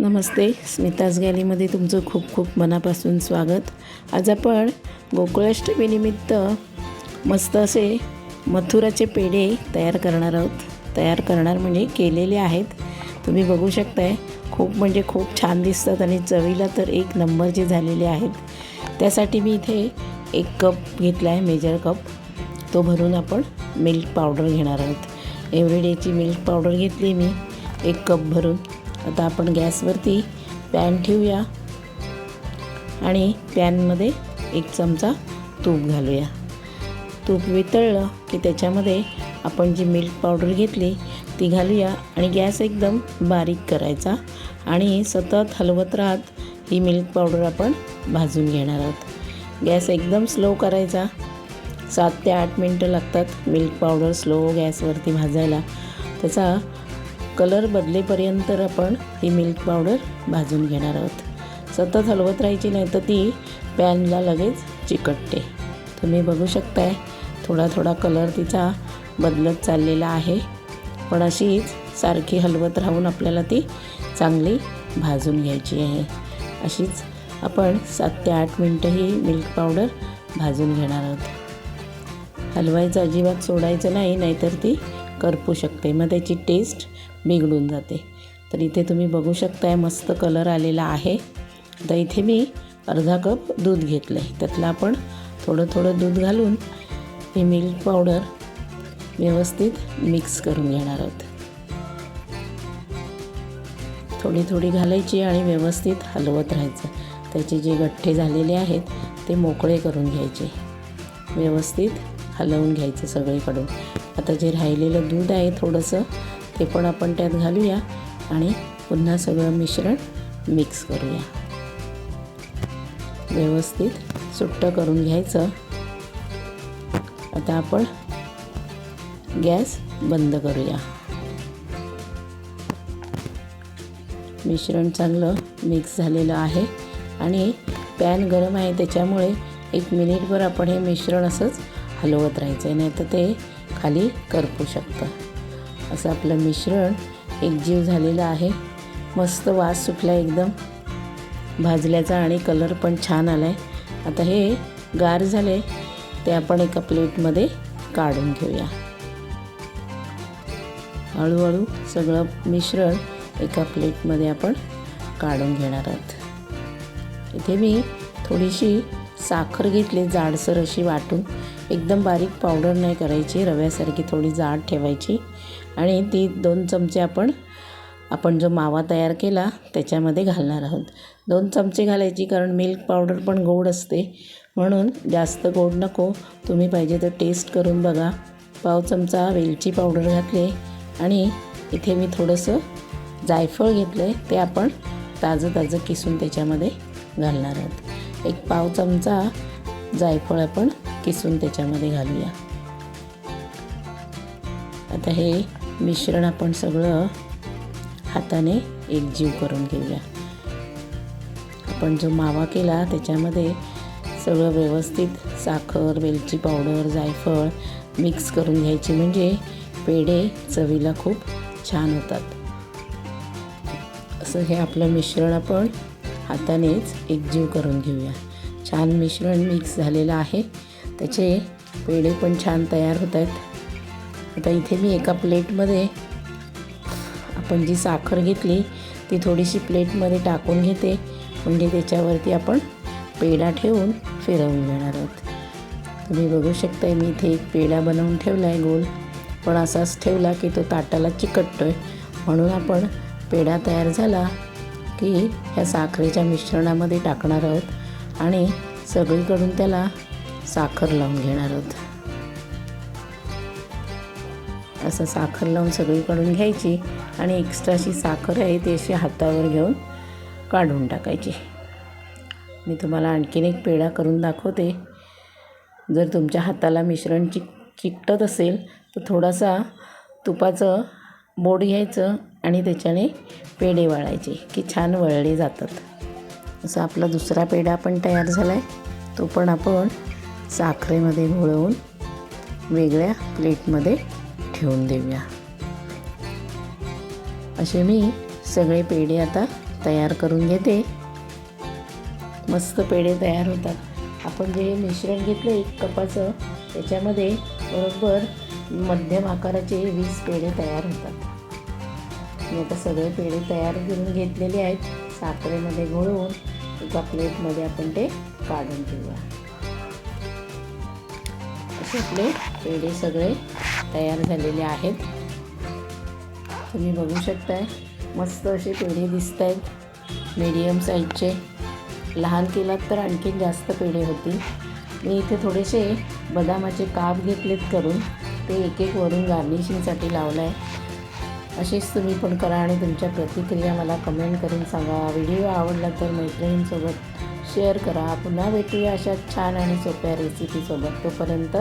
नमस्ते स्मिताज गॅलीमध्ये तुमचं खूप खूप मनापासून स्वागत. आज आपण गोकुळाष्टमीनिमित्त मस्त असे मथुराचे पेढे तयार करणार आहोत. तयार करणार म्हणजे केलेले आहेत. तुम्ही बघू शकताय खूप म्हणजे खूप छान दिसतात आणि चवीला तर एक नंबरचे झालेले आहेत. त्यासाठी मी इथे एक कप घेतला आहे मेजर कप. तो भरून आपण मिल्क पावडर घेणार आहोत. एव्हरीडेची मिल्क पावडर घेतली मी एक कप भरून. आता आपण गॅसवरती पॅन ठेवूया आणि पॅनमध्ये एक चमचा तूप घालूया. तूप वितळलं की त्याच्यामध्ये आपण जी मिल्क पावडर घेतली ती घालूया आणि गॅस एकदम बारीक करायचा आणि सतत हलवत राहत ही मिल्क पावडर आपण भाजून घेणार आहोत. गॅस एकदम स्लो करायचा. सात ते आठ मिनटं लागतात मिल्क पावडर स्लो गॅसवरती भाजायला. त्याचा कलर बदलेपर्यंत आपण ही मिल्क पावडर भाजून घेणार आहोत. सतत हलवत राहायची नाही तर ती पॅनला लगेच चिकटते. तुम्ही बघू शकताय थोडा थोडा कलर तिचा बदलत चाललेला आहे. पण अशीच सारखी हलवत राहून आपल्याला ती चांगली भाजून घ्यायची आहे. अशीच आपण सात ते आठ मिनटं ही मिल्क पावडर भाजून घेणार आहोत. हलवायचं अजिबात सोडायचं नाही नाहीतर ती करपू शकते. मग त्याची टेस्ट बिघडून जाते. तर इथे तुम्ही बघू शकताय मस्त कलर आलेला आहे. तर इथे मी अर्धा कप दूध घेतलं आहे त्यातलं आपण थोडं थोडं दूध घालून ही मिल्क पावडर व्यवस्थित मिक्स करून घेणार आहोत. थोडी थोडी घालायची आणि व्यवस्थित हलवत राहायचं. त्याचे जे गठ्ठे झालेले आहेत ते मोकळे करून घ्यायचे. व्यवस्थित हलवून घ्यायचं सगळीकडून. आता जे राहिलेलं दूध आहे थोडंसं ते पण आपण त्यात घालूया आणि पुन्हा सगळं मिश्रण मिक्स करूया. व्यवस्थित सुट्टं करून घ्यायचं. आता आपण गॅस बंद करूया. मिश्रण चांगलं मिक्स झालेलं आहे आणि पॅन गरम आहे त्याच्यामुळे एक मिनिटभर आपण हे मिश्रण असंच हलवत राहायचं आहे नाही तर ते खाली करपू शकतं. असं आपलं मिश्रण एकजीव झालेलं आहे. मस्त वास सुटला एकदम. भाजल्याचा आणि कलर पण छान आला आहे आता हे गार झाले ते आपण एका प्लेटमध्ये काढून घेऊया. हळूहळू सगळं मिश्रण एका प्लेटमध्ये आपण काढून घेणार आहोत. इथे मी थोडीशी साखर घेतली जाडसर अशी वाटून एकदम बारीक पावडर नाही करायची रव्यासारखी थोडी जाड ठेवायची आणि ती दोन चमचे आपण आपण जो मावा तयार केला त्याच्यामध्ये घालणार आहोत. दोन चमचे घालायची कारण मिल्क पावडर पण गोड असते. म्हणून जास्त गोड नको तुम्ही पाहिजे तर टेस्ट करून बघा. पाव चमचा वेलची पावडर घातले आणि इथे मी थोडंसं जायफळ घेतलं आहे ते आपण ताजं ताजं किसून त्याच्यामध्ये घालणार आहोत. एक पाव चमचा जायफळ आपण किसून त्याच्यामध्ये घालूया. आता हे मिश्रण आपण सगळं हाताने एकजीव करून घेऊया. आपण जो मावा केला त्याच्यामध्ये सगळं व्यवस्थित साखर वेलची पावडर जायफळ मिक्स करून घ्यायची. म्हणजे पेढे चवीला खूप छान होतात. असं हे आपलं मिश्रण आपण हातानेच एकजीव करून घेऊया. छान मिश्रण मिक्स झालेलं आहे. त्याचे पेढे पण छान तयार होत आहेत. आता इथे मी एका प्लेटमध्ये आपण जी साखर घेतली ती थोडीशी प्लेटमध्ये टाकून घेते. म्हणजे त्याच्यावरती आपण पेढा ठेवून फिरवून घेणार आहोत. तुम्ही बघू शकताय मी इथे एक पेढा बनवून ठेवला आहे गोल. पण असाच ठेवला की तो ताटाला चिकटतो आहे म्हणून आपण पेढा तयार झाला. की ह्या साखरेच्या मिश्रणामध्ये टाकणार आहोत आणि सगळीकडून त्याला साखर लावून घेणार आहोत. असं साखर लावून सगळीकडून घ्यायची आणि एक्स्ट्राची साखर आहे ती अशी हातावर घेऊन काढून टाकायची. मी तुम्हाला आणखीन एक पेढा करून दाखवते. जर तुमच्या हाताला मिश्रण चिक चिकटत असेल तर थोडासा तुपाचं बोट घ्यायचं आणि त्याच्याने पेढे वळायचे की छान वळले जातात. असं आपला दुसरा पेढा पण तयार झाला आहे तो पण आपण साखरेमध्ये घोळवून वेगळ्या प्लेटमध्ये ठेवून देऊया. असे मी सगळे पेढे आता तयार करून घेते. मस्त पेढे तयार होतात. आपण जे मिश्रण घेतलं एक कपाचं त्याच्यामध्ये बरोबर मध्यम आकाराचे वीस पेढे तयार होतात. मी आता सगळे पेढे तयार करून घेतलेले आहेत. साखरेमध्ये घोळवून एका प्लेटमध्ये आपण ते काढून ठेवूया. असे आपले पेढे सगळे तयार झालेले आहेत. तुम्ही बघू शकताय मस्त असे पेढे दिसत आहेत मीडियम साईजचे लहान केलात तर आणखीन जास्त पेढे होतील. मी इथे थोडेसे बदामाचे काप घेतलेत करून. ते एक एक वरून गार्निशिंगसाठी लावलं आहे अशीच तुम्ही पण करा आणि तुमच्या प्रतिक्रिया मला कमेंट करून सांगा. व्हिडिओ आवडला तर मैत्रिणींसोबत शेअर करा. पुन्हा भेटूया अशा छान आणि सोप्या रेसिपीसोबत तोपर्यंत